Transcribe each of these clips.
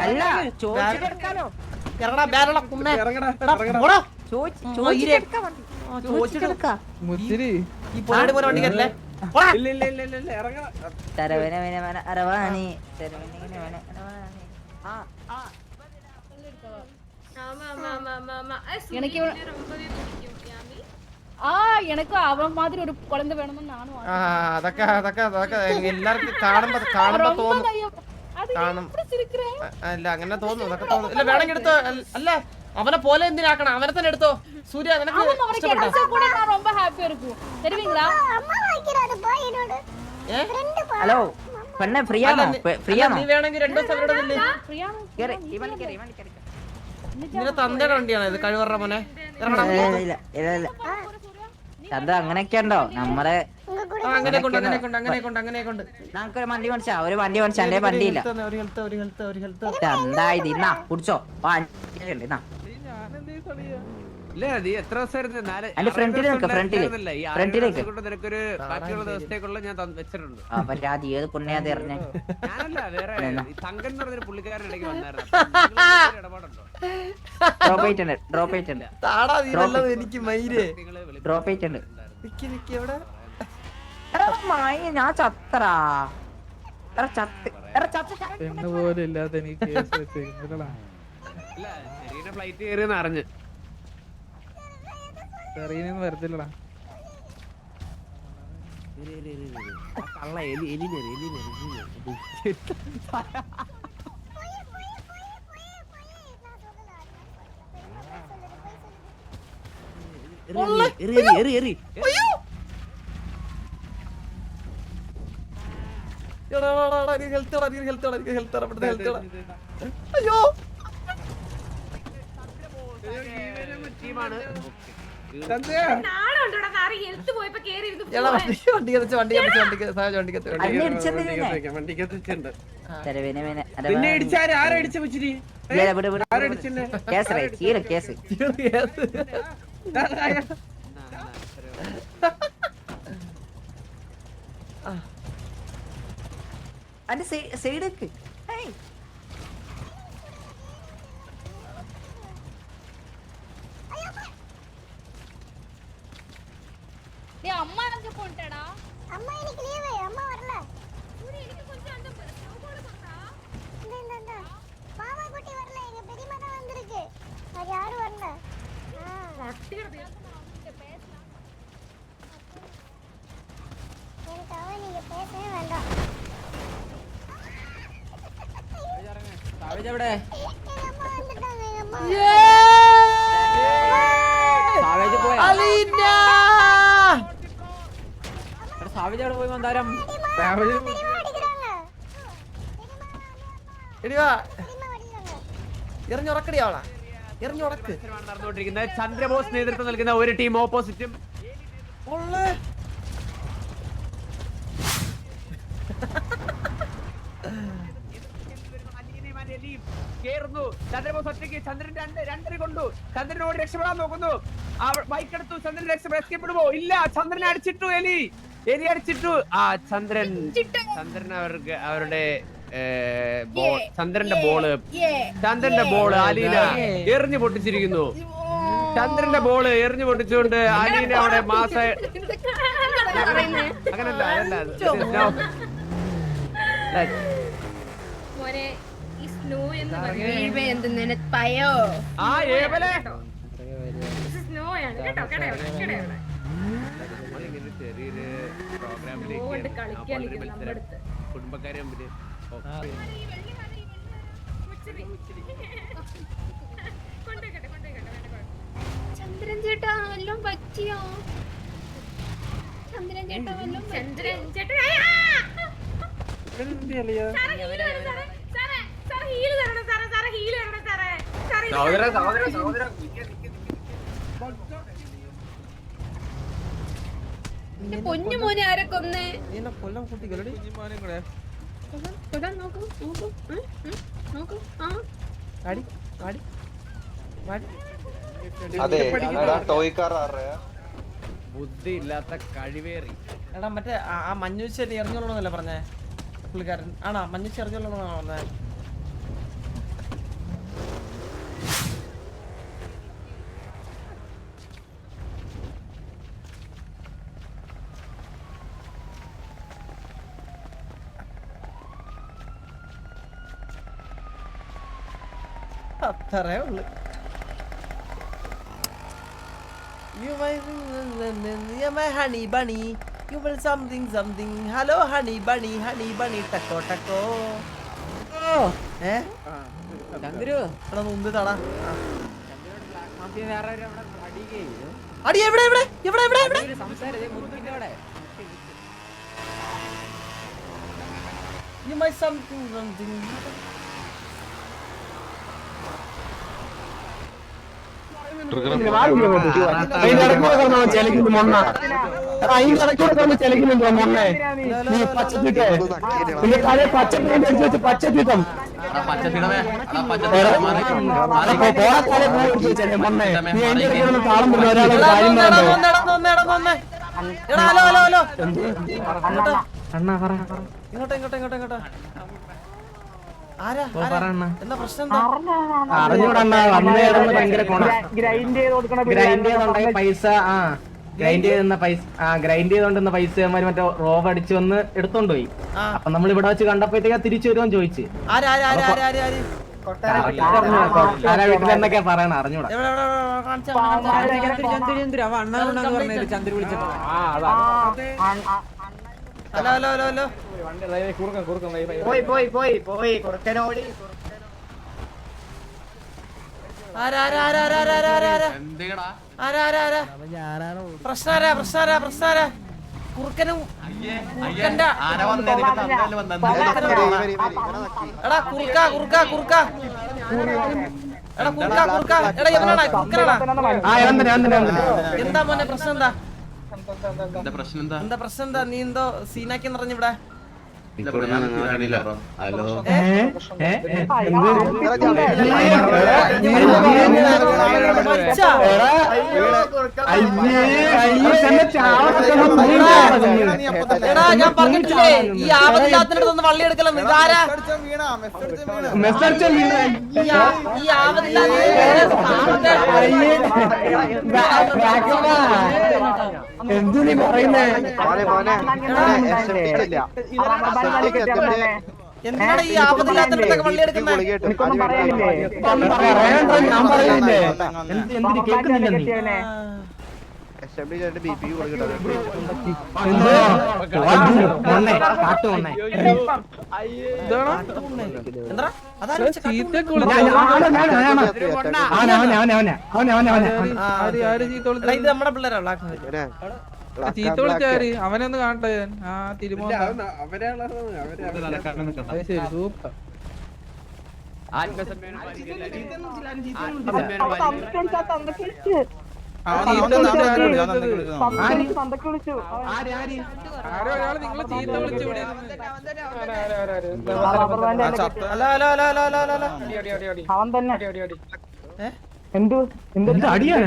അല്ല ചോദിച്ചെടുക്കാലോ ഇറങ്ങടാ ബാരടാ കുമ്മേ പോടാ ചോദിച്ചെടുക്കാം മുത്തിരി ഈ പോരാടി പോലെ വണ്ടി കയറില്ലേ ரொம்ப തോന്നും தையம். அது കാണും எப்படி சிரிக்கிறேன் അ- അല്ല അങ്ങനെ തോന്നും അതൊക്കെ തോന്നും ഇല്ല വേണമെങ്കിൽ എടുത്തോ അല്ല- അല്ല അവനെ പോലെ എന്തിനാക്കണം അവനെ തന്നെ എടുത്തോ സൂര്യ നിനക്ക് அவன் அவனுக்கு ഇഷ്ടപ്പെട്ടോ கிடைச்சா கூட நான் ரொம்ப ஹாப்பியா இருக்கும் தெரியுங்களா ഏ? ഹലോ പെണ്ണെ ഫ്രീ അല്ല, ആണോ നീ- ഫ്രീ അല്ല, ആണോ നീ വേണമെങ്കിൽ രണ്ടു ദിവസം അവരുടെ ഇല്ലേ பிரியா കേറി ഈ വണ്ടി കേറി ഈ വണ്ടി കേറി നിന്റെ തന്തയുടെ വണ്ടിയാണ് ഇത് കഴിവറ മോനെ ഇറങ്ങണം ഇല്ല, ഇല്ല, ഇല്ല, ഇല്ല. ചന്ദ്ര അങ്ങനെയൊക്കെ ഉണ്ടോ നമ്മുടെ ആ, അങ്ങനെ കൊണ്ട് അങ്ങനെ കൊണ്ട് അങ്ങനെ കൊണ്ട് അങ്ങനെ കൊണ്ട്. നമുക്കൊരു വണ്ടി മേടിച്ചാ ഒരു വണ്ടി മേടിച്ചാ എന്റെ വണ്ടിയില്ല ഒരു ഹെൽത്ത് ഒരു ഹെൽത്ത് ഒരു ഹെൽത്ത്. എന്താ ഇത്? ഇന്നാ കുടിച്ചോ. ഇന്നാ. പരാതി ഏത് പുണ്യാതെ എറിഞ്ഞ? ഞാനല്ല വേറെ തങ്കൻ എന്ന് പറഞ്ഞൊരു പുള്ളിക്കാരൻ ഇടയ്ക്ക് വന്നായിരുന്നു. അപ്പൊ നിങ്ങൾ ഇടപാടുണ്ടോ? ഡ്രോപ്പ് ആയിട്ടുണ്ട് ഡ്രോപ്പ് ഡ്രോപ്പ് ആയിട്ടുണ്ട് നിക്ക് നിക്ക് എവിടെ? എടാ, മായി, ഞാൻ ചത്തറാ എടാ ചത്ത് എടാ ചത്ത് ചത്ത്. പെണ്ണ് പോലും ഇല്ലാത്ത എനിക്ക് കേസ് വെച്ചേക്കുന്നില്ലടാ ഇല്ല ഫ്ലൈറ്റ് കയറിയെന്ന് അറിഞ്ഞ്. ചെറിയനൊന്നും വരത്തില്ലടാ. കള്ള എലി എലിനെ എലിനെ എറി എറി എറി എടാ, എടാ, എടാ, എടാ, എനിക്ക് ഹെൽത്ത് ഹെൽത്ത് ഹെൽത്ത് ഹെൽത്ത്. അയ്യോ. ടീമാണ് അന്റെ സൈഡ് ഒക്കെ. എവിടെ അവിടെ പോയി ചന്ദ്രബോസ് നേതൃത്വം നൽകുന്ന ഒരു ടീം ഓപ്പോസിറ്റും അനിയലിയും കേറുന്നു. ചന്ദ്രബോസ് ഒറ്റയ്ക്ക് ചന്ദ്രൻ രണ്ട് രണ്ടര കൊണ്ടു. ചന്ദ്രനോട് രക്ഷപ്പെടാൻ നോക്കുന്നു. ബൈക്ക് എടുത്തു ചന്ദ്രൻ രക്ഷപ്പെടുമോ ഇല്ല. ചന്ദ്രനെ അടിച്ചിട്ടു എലി. എലി അടിച്ചിട്ടു. ആ ചന്ദ്രൻ ചന്ദ്രൻ അവർക്ക് അവരുടെ ചന്ദ്രന്റെ ബോൾ ചന്ദ്രന്റെ ബോൾ അലീന എറിഞ്ഞു പൊട്ടിച്ചിരിക്കുന്നു. ചന്ദ്രന്റെ ബോൾ എറിഞ്ഞു പൊട്ടിച്ചുകൊണ്ട് അലീന അവിടെ മാസ അങ്ങനല്ല അതല്ല സ്നോ എന്ന് വീഴ്വ എന്ത് നിനപ്പയോ? ആ ഏവലെ സ്നോ ആണ്. കേട്ടോ കടയുടെ കടയുടെ ചെറിയൊരു പ്രോഗ്രാമിലേക്ക്. കുടുംബക്കാരെ മുമ്പിൽ. ചന്ദ്രൻ ചേട്ടാ വല്ലതും പറ്റിയോ? ചന്ദ്രൻ ചേട്ടാ വല്ലതും ചന്ദ്രൻ ചേട്ടാ ഹീൽ തരണം സാറേ സാറേ ഹീൽ തരണം സാറേ സാറേ ഇത് സഹോദര സഹോദര സഹോദര എന്റെ പൊന്നു മോനെ ആരെ കൊന്നേ? കൊല്ലം കൂട്ടിക്കല്ലടി കുഞ്ഞിമോനും കൂടെ. കൊല്ലാൻ- കൊല്ലാൻ നോക്കൂ നോക്കൂ. ഉം, ഉം, നോക്കൂ. ആ. അടി അടി അടി അതെ എടാ ടോയ്ക്കാർ ആരുടെയാ ബുദ്ധി ഇല്ലാത്ത കഴിവേറി. എടാ മറ്റേ ആ- ആ മഞ്ഞൂശ്ശേരി എറിഞ്ഞോളൂന്നല്ലേ പറഞ്ഞേ? പുള്ളിക്കാരൻ. ആണോ മഞ്ഞുശ്ശേരി എറിഞ്ഞോളൂന്നാണോ പറഞ്ഞേ? അത്രേ ഉള്ളു You might am a honey bunny. You will something something. Hello honey bunny, honey bunny. Taco taco. Oh, eh? Chandru എടാ മുമ്പ് തടാ അടി എവിടെ എവിടെ എവിടെ എവിടെ എവിടെ You might something something. ചെലക്കുന്നുണ്ടോ മൊണ്ണെ. നീ പച്ചത്തിട്ടേ വെച്ച് താളം ഹലോ ഹലോ ഹലോ. ഇങ്ങോട്ടോ ഇങ്ങോട്ടോ ഇങ്ങോട്ടോ ഇങ്ങോട്ടോ. ഗ്രൈൻഡ് ചെയ്ത് ഗ്രൈൻഡ് പൈസ ആ ഗ്രൈൻഡ് പൈസ. ആ ഗ്രൈൻഡ് മറ്റേ റോബ് അടിച്ചു വന്ന് എടുത്തോണ്ട് പോയി അപ്പൊ നമ്മൾ ഇവിടെ വെച്ച് കണ്ടപ്പോഴത്തേക്ക് തിരിച്ചു വരുവാൻ ചോദിച്ചു. വീട്ടിൽ എന്നൊക്കെ അറിഞ്ഞൂടാ. Chandru hello hello hello hello. പോയി പോയി പോയി കുറുക്കനോടി എടാ കുറുക്ക കുറുക്ക കുറുക്ക. എടാ കുറുക്ക കുറുക്ക. എടാ എന്താ മോനെ പ്രശ്നം എന്താ? എന്താ പ്രശ്നം? എന്താ? നീ എന്തോ സീനാക്കി നിറഞ്ഞിവിടെ ഹലോ എടാ ഞാൻ പറഞ്ഞിട്ടില്ലേ ഈ ആവതില്ലാത്തിനടുത്ത് ഒന്ന് വള്ളി എടുക്കലെന്ന് ഇതാരാ മെസ്സടിച്ച വീണ ഈ ആ- ഈ ആവതില്ലാത്ത എന്തു നീ പറയുന്നേ മോനെ നമ്മടെ ഈ വള്ളി നമ്മുടെ പിള്ളേരാ ചീത്ത വിളിച്ചാര് അവനൊന്ന് കാണട്ടെ ഞാൻ ആ തിരുമോന്ത ശരി അവൻ തന്നെ എന്ത്? എന്ത് അടിയാണ്?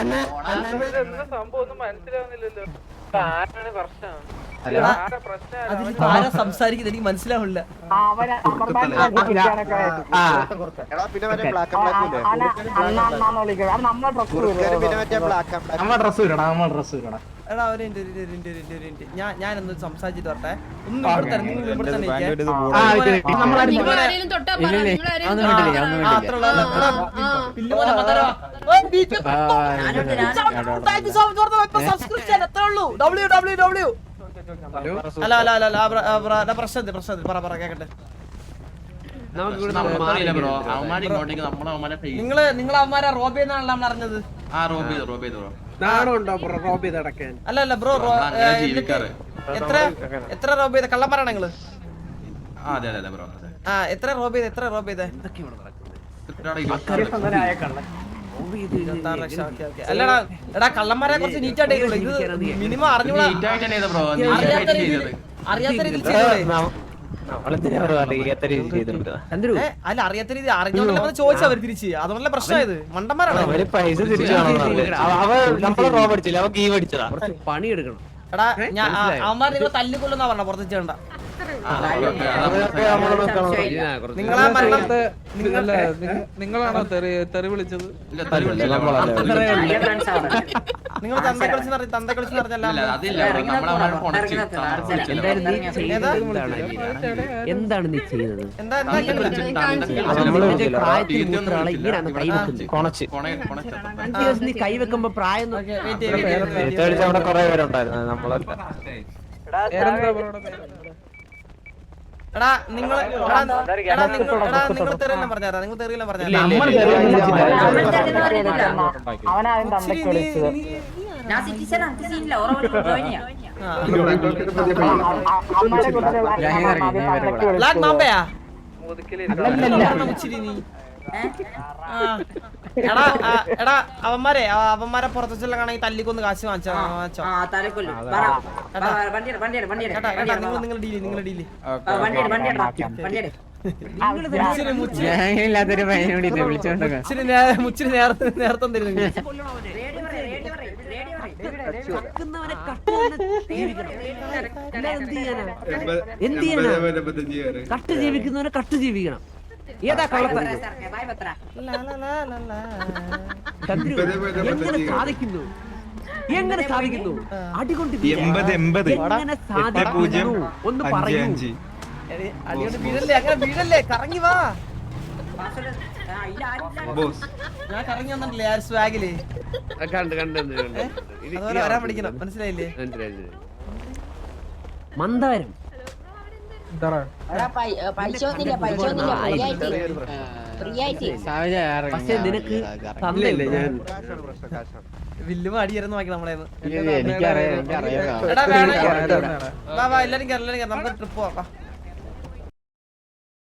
സംസാരിക്കുന്നത് എനിക്ക് മനസ്സിലാവില്ല നമ്മളെ ഡ്രസ്സ് ഇടടാ നമ്മളെ ഡ്രസ് എടാ ഞാൻ കേക്കട്ടെ. നിങ്ങൾ നിങ്ങളെ അവന്മാരെ റോബി എന്നാണല്ലോ നമ്മൾ അറിഞ്ഞത്. ആ റോബി റോബി ബ്രോ. അല്ല അല്ല ബ്രോ എത്ര എത്ര റോബ് ചെയ്ത? കള്ളം പറയണ നിങ്ങൾ? ആ എത്ര റോബ് ചെയ്ത എത്ര റോബ് ചെയ്ത? അല്ലടാ എടാ കള്ളന്മാരെ കുറച്ച് നീറ്റായിട്ട് ഇത് മിനിമം അറിഞ്ഞൂടാ അറിയാത്ത രീതിയിൽ ചെയ്തോളേ. അല്ല അറിയാത്ത രീതി അറിഞ്ഞോണ്ടല്ലേ വന്ന് ചോദിച്ചാ അവർ തിരിച്ച്? അതുകൊണ്ടല്ല പ്രശ്നമായത് മണ്ടന്മാരാണ് പൈസ തിരിച്ചു എടാ ഞാൻ അവന്മാർ നിങ്ങൾ തല്ലിക്കൊള്ളുന്നാ പറഞ്ഞ പുറത്ത് ചെയ്യണ്ട നിങ്ങളാണോ തെറി തെറി വിളിച്ചത്? നിങ്ങൾ തന്ത കളിച്ച് തന്ത കളിച്ച് എന്താണ്? എന്താണ് നീ ചെയ്തത്. നീ കൈ വെക്കുമ്പോ പ്രായം അവിടെ കുറെ പേരുണ്ടായിരുന്നു നമ്മളൊക്കെ? എടാ നിങ്ങൾ എടാ നിങ്ങൾ എടാ നിങ്ങൾ തെറിയെല്ലാം പറഞ്ഞാ നിങ്ങൾ തെറിയെല്ലാം പറഞ്ഞാ ബ്ലാക്ക് മാമ്പയാ അല്ലല്ല. മുച്ചിരി നീ. എടാ ആ, എടാ അവന്മാരെ അവന്മാരെ പുറത്തുവെച്ചെല്ലാം കാണാൻ തല്ലിക്കൊന്ന് കാശ് വാങ്ങിച്ചോ നിങ്ങൾ നിങ്ങൾ ഡീൽ നിങ്ങൾ ഡീൽ മുച്ചിരി പയ്യനോട് ഇത് വിളിച്ചോണ്ട് നേരത്തെ എന്ത് ചെയ്യാനാ? എന്ത് ചെയ്യാനാ? കട്ട് ജീവിക്കുന്നവനെ കട്ട് ജീവിക്കണം. ഏതാ കള്ളത്തരം എങ്ങനെ സാധിക്കുന്നു? എങ്ങനെ സാധിക്കുന്നു? അടികൊണ്ട് എൺപത് എൺപത്. എങ്ങനെ സാധിക്കുന്നു? ഒന്ന് പറയൂ. വീഴല്ലേ? അങ്ങനെ വീഴല്ലേ? കറങ്ങി വാ. ആ, ഇല്ല, ആരും ബോസ്. ഞാൻ കറങ്ങി വന്നിട്ടില്ലേ? ആ സ്വാഗിൽ? കണ്ട് കണ്ട് അതുപോലെ വരാൻ പഠിക്കണം. മനസ്സിലായില്ലേ? മന്ദാരം. പക്ഷെ നിനക്ക് തന്നില്ലേ ഞാൻ വില്ലും അടിയായിരുന്നു നോക്കി നമ്മളെ എനിക്കറിയാം എനിക്കറിയാം എടാ വേണേ വാ വാ എല്ലാരും നമുക്ക് ട്രിപ്പ് പോവാം.